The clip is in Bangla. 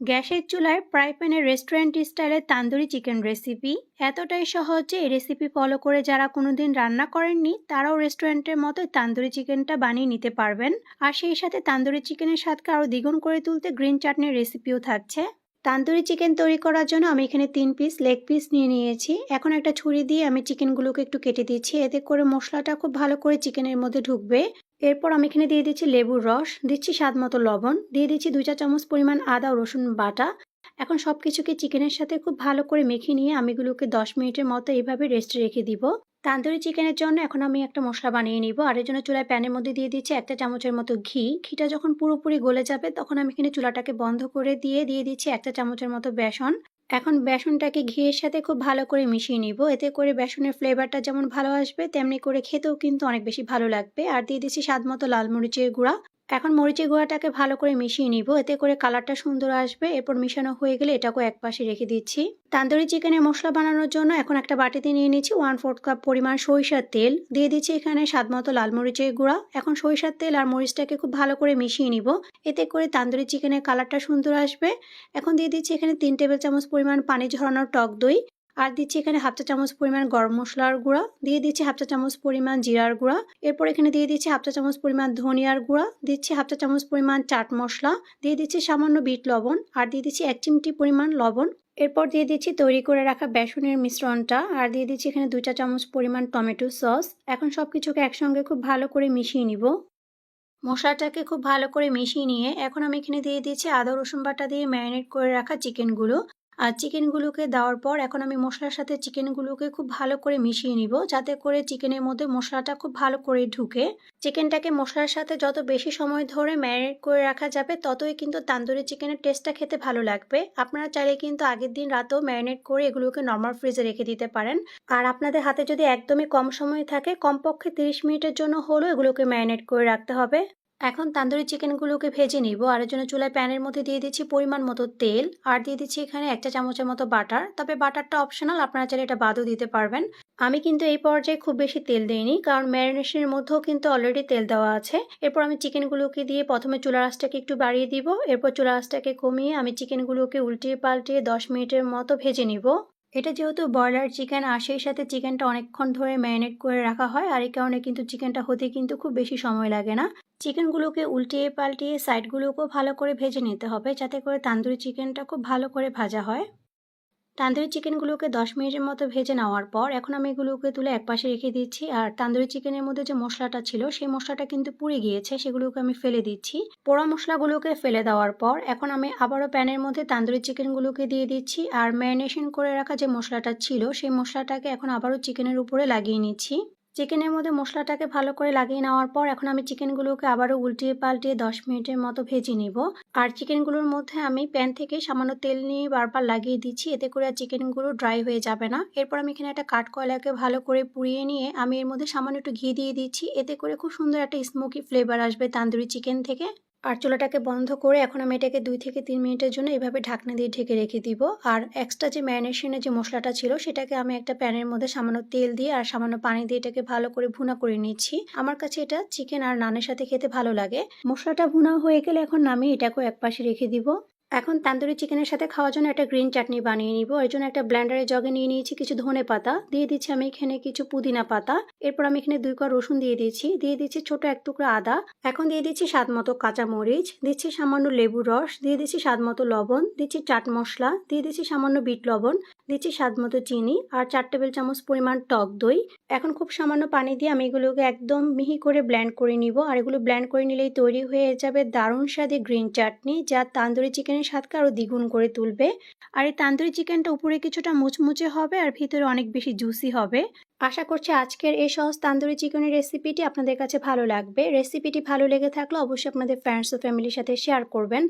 গ্যাসের চুলায় ফ্রাই প্যানে রেস্টুরেন্ট স্টাইলের তান্দুরি চিকেন রেসিপি এতটাই সহজ যে এই রেসিপি ফলো করে যারা কোনোদিন রান্না করেননি, তারাও রেস্টুরেন্টের মতো তান্দুরি চিকেনটা বানিয়ে নিতে পারবেন। আর সেই সাথে তান্দুরি চিকেনের স্বাদকে আরও দ্বিগুণ করে তুলতে গ্রিন চাটনির রেসিপিও থাকছে। তান্দুরি চিকেন তৈরি করার জন্য আমি এখানে তিন পিস লেগ পিস নিয়ে নিয়েছি। এখন একটা ছুরি দিয়ে আমি চিকেনগুলোকে একটু কেটে দিচ্ছি। এতে করে মশলাটা খুব ভালো করে চিকেনের মধ্যে ঢুকবে। এরপর আমি এখানে দিয়ে দিচ্ছি লেবুর রস, দিচ্ছি স্বাদ মতো লবণ, দিয়ে দিচ্ছি দুই চা চামচ পরিমাণ আদা ও রসুন বাটা। এখন সব কিছুকে চিকেনের সাথে খুব ভালো করে মেখে নিয়ে আমি এগুলোকে দশ মিনিটের মতো এইভাবে রেস্টে রেখে দিব। তান্দুরি চিকেনের জন্য এখন আমি একটা মশলা বানিয়ে নিব। আর এর জন্য চুলায় প্যানের মধ্যে দিয়ে দিচ্ছি একটা চামচের মতো ঘি। ঘিটা যখন পুরোপুরি গলে যাবে তখন আমি এখানে চুলাটাকে বন্ধ করে দিয়ে দিয়ে দিচ্ছি একটা চামচের মতো বেসন। এখন বেসনটাকে ঘিয়ের সাথে খুব ভালো করে মিশিয়ে নিব। এতে করে বেসনের ফ্লেভারটা যেমন ভালো আসবে, তেমনি করে খেতেও কিন্তু অনেক বেশি ভালো লাগবে। আর দিয়ে দিচ্ছি স্বাদ মতো লাল মরিচের গুঁড়া। এখন মরিচের গুঁড়াটাকে ভালো করে মিশিয়ে নিব। এতে করে কালারটা সুন্দর আসবে। এরপর মিশানো হয়ে গেলে এটাকেও এক পাশে রেখে দিচ্ছি। তান্দুরি চিকেনের মশলা বানানোর জন্য এখন একটা বাটিতে নিয়ে নিচ্ছি ওয়ান ফোর্থ কাপ পরিমাণ সরিষার তেল। দিয়ে দিচ্ছি এখানে স্বাদ মতো লাল মরিচের গুঁড়া। এখন সরিষার তেল আর মরিচটাকে খুব ভালো করে মিশিয়ে নিব। এতে করে তান্দুরি চিকেনের কালারটা সুন্দর আসবে। এখন দিয়ে দিচ্ছি এখানে তিন টেবিল চামচ পরিমাণ পানি ঝরানোর টক দই। আর দিচ্ছি এখানে হাফ চা চামচ পরিমাণ গরম মশলার গুঁড়া, দিয়ে দিচ্ছি হাফ চা চামচ পরিমাণ জিরার গুঁড়া। এরপর এখানে দিয়ে দিচ্ছি হাফ চা চামচ পরিমাণ ধনিয়ার গুঁড়া, দিচ্ছি হাফ চা চামচ পরিমাণ চাট মশলা, দিয়ে দিচ্ছি সামান্য বিট লবণ, আর দিয়ে দিচ্ছি এক চিমটি পরিমাণ লবণ। এরপর দিয়ে দিচ্ছি তৈরি করে রাখা বেসনের মিশ্রণটা, আর দিয়ে দিচ্ছি এখানে দুই চা চামচ পরিমাণ টমেটো সস। এখন সব কিছুকে একসঙ্গে খুব ভালো করে মিশিয়ে নিব। মশলাটাকে খুব ভালো করে মিশিয়ে নিয়ে এখন আমি এখানে দিয়ে দিচ্ছি আদা, রসুন বাটা দিয়ে ম্যারিনেট করে রাখা চিকেনগুলো। আর চিকেনগুলোকে দেওয়ার পর এখন আমি মশলার সাথে চিকেনগুলোকে খুব ভালো করে মিশিয়ে নিব, যাতে করে চিকেনের মধ্যে মশলাটা খুব ভালো করে ঢুকে। চিকেনটাকে মশলার সাথে যত বেশি সময় ধরে ম্যারিনেট করে রাখা যাবে, ততই কিন্তু তান্দুরি চিকেনের টেস্টটা খেতে ভালো লাগবে। আপনারা চাইলে কিন্তু আগের দিন রাতেও ম্যারিনেট করে এগুলোকে নর্মাল ফ্রিজে রেখে দিতে পারেন। আর আপনাদের হাতে যদি একদমই কম সময় থাকে, কমপক্ষে তিরিশ মিনিটের জন্য হলেও এগুলোকে ম্যারিনেট করে রাখতে হবে। এখন তান্দুরি চিকেনগুলোকে ভেজে নিব। আর এর জন্য চুলায় প্যানের মধ্যে দিয়ে দিচ্ছি পরিমাণ মতো তেল। আর দিয়ে দিচ্ছি এখানে একটা চামচের মতো বাটার। তবে বাটারটা অপশনাল আপনারা চাইলে এটা বাদও দিতে পারবেন। আমি কিন্তু এই পর্যায়ে খুব বেশি তেল দিইনি, কারণ ম্যারিনেশনের মধ্যেও কিন্তু অলরেডি তেল দেওয়া আছে। এরপর আমি চিকেনগুলোকে দিয়ে প্রথমে চুলা রাসটাকে একটু বাড়িয়ে দিব। এরপর চুলা রাসটাকে কমিয়ে আমি চিকেনগুলোকে উল্টিয়ে পাল্টিয়ে দশ মিনিটের মতো ভেজে নিব। এটা যেহেতু ব্রয়লার চিকেন, আর সেই সাথে চিকেনটা অনেকক্ষণ ধরে ম্যারিনেট করে রাখা হয়, আর এই কারণে কিন্তু চিকেনটা হতে কিন্তু খুব বেশি সময় লাগে না। চিকেনগুলোকে উল্টিয়ে পাল্টিয়ে সাইডগুলোকেও ভালো করে ভেজে নিতে হবে, যাতে করে তান্দুরি চিকেনটা খুব ভালো করে ভাজা হয়। তান্দুরি চিকেনগুলোকে দশ মিনিটের মতো ভেজে নেওয়ার পর এখন আমি এগুলোকে তুলে একপাশে রেখে দিচ্ছি। আর তান্দুরি চিকেনের মধ্যে যে মশলাটা ছিল, সেই মশলাটা কিন্তু পুড়ে গিয়েছে, সেগুলোকে আমি ফেলে দিচ্ছি। পোড়া মশলাগুলোকে ফেলে দেওয়ার পর এখন আমি আবারও প্যানের মধ্যে তান্দুরি চিকেনগুলোকে দিয়ে দিচ্ছি। আর ম্যারিনেশন করে রাখা যে মশলাটা ছিল, সেই মশলাটাকে এখন আবারও চিকেনের উপরে লাগিয়ে নিচ্ছি। চিকেনের মধ্যে মশলাটাকে ভালো করে লাগিয়ে নেওয়ার পর এখন আমি চিকেনগুলোকে আবারও উল্টিয়ে পাল্টিয়ে দশ মিনিটের মতো ভেজে নিব। আর চিকেনগুলোর মধ্যে আমি প্যান থেকে সামান্য তেল নিয়ে বারবার লাগিয়ে দিচ্ছি, এতে করে আর চিকেনগুলো ড্রাই হয়ে যাবে না। এরপর আমি এখানে একটা কাঠ কয়লাকে ভালো করে পুড়িয়ে নিয়ে আমি এর মধ্যে সামান্য একটু ঘি দিয়ে দিচ্ছি, এতে করে খুব সুন্দর একটা স্মোকি ফ্লেভার আসবে তান্দুরি চিকেন থেকে। আর চুলাটাকে বন্ধ করে এখন আমি এটাকে দুই থেকে তিন মিনিটের জন্য এভাবে ঢাকনা দিয়ে ঢেকে রেখে দিব। আর এক্সট্রা যে ম্যারিনেশনের যে মশলাটা ছিল, সেটাকে আমি একটা প্যানের মধ্যে সামান্য তেল দিয়ে আর সামান্য পানি দিয়ে এটাকে ভালো করে ভুনা করে নিচ্ছি। আমার কাছে এটা চিকেন আর নানের সাথে খেতে ভালো লাগে। মশলাটা ভুনা হয়ে গেলে এখন নামিয়ে এটাকেও এক পাশে রেখে দিব। এখন তান্দুরি চিকেনের সাথে খাওয়ার জন্য একটা গ্রিন চাটনি বানিয়ে নিব। এর জন্য একটা ব্ল্যান্ডারে জগে নিয়ে নিয়েছি কিছু ধনে পাতা দিয়ে দিচ্ছি আমি এখানে কিছু পুদিনা পাতা। এরপর আমি এখানে দুই কর রসুন দিয়ে দিয়েছি। দিয়ে দিচ্ছি ছোট এক টুকরো আদা। এখন দিয়ে দিচ্ছি স্বাদ মতো কাঁচা মরিচ দিচ্ছি সামান্য লেবু রস। দিয়ে দিচ্ছি স্বাদ মতো লবণ। দিচ্ছি চাট মশলা। দিয়ে দিচ্ছি সামান্য বিট লবণ। দিচ্ছি স্বাদ মতো চিনি আর চার টেবিল চামচ পরিমাণ টক দই। এখন খুব সামান্য পানি দিয়ে আমি এগুলোকে একদম মিহি করে ব্ল্যান্ড করে নিব। আর এগুলো ব্ল্যান্ড করে নিলেই তৈরি হয়ে যাবে দারুণ স্বাদে গ্রিন চাটনি, যা তান্দুরি চিকেনের স্বাদকে আরও দ্বিগুণ করে তুলবে। আর এই তান্দুরি চিকেনটা উপরে কিছুটা মুচমুচে হবে আর ভিতরে অনেক বেশি জুসি হবে। আশা করছি আজকের এই সহজ তান্দুরি চিকেনের রেসিপিটি আপনাদের কাছে ভালো লাগবে। রেসিপিটি ভালো লেগে থাকলে অবশ্যই আপনাদের ফ্রেন্ডস ও ফ্যামিলির সাথে শেয়ার করবেন।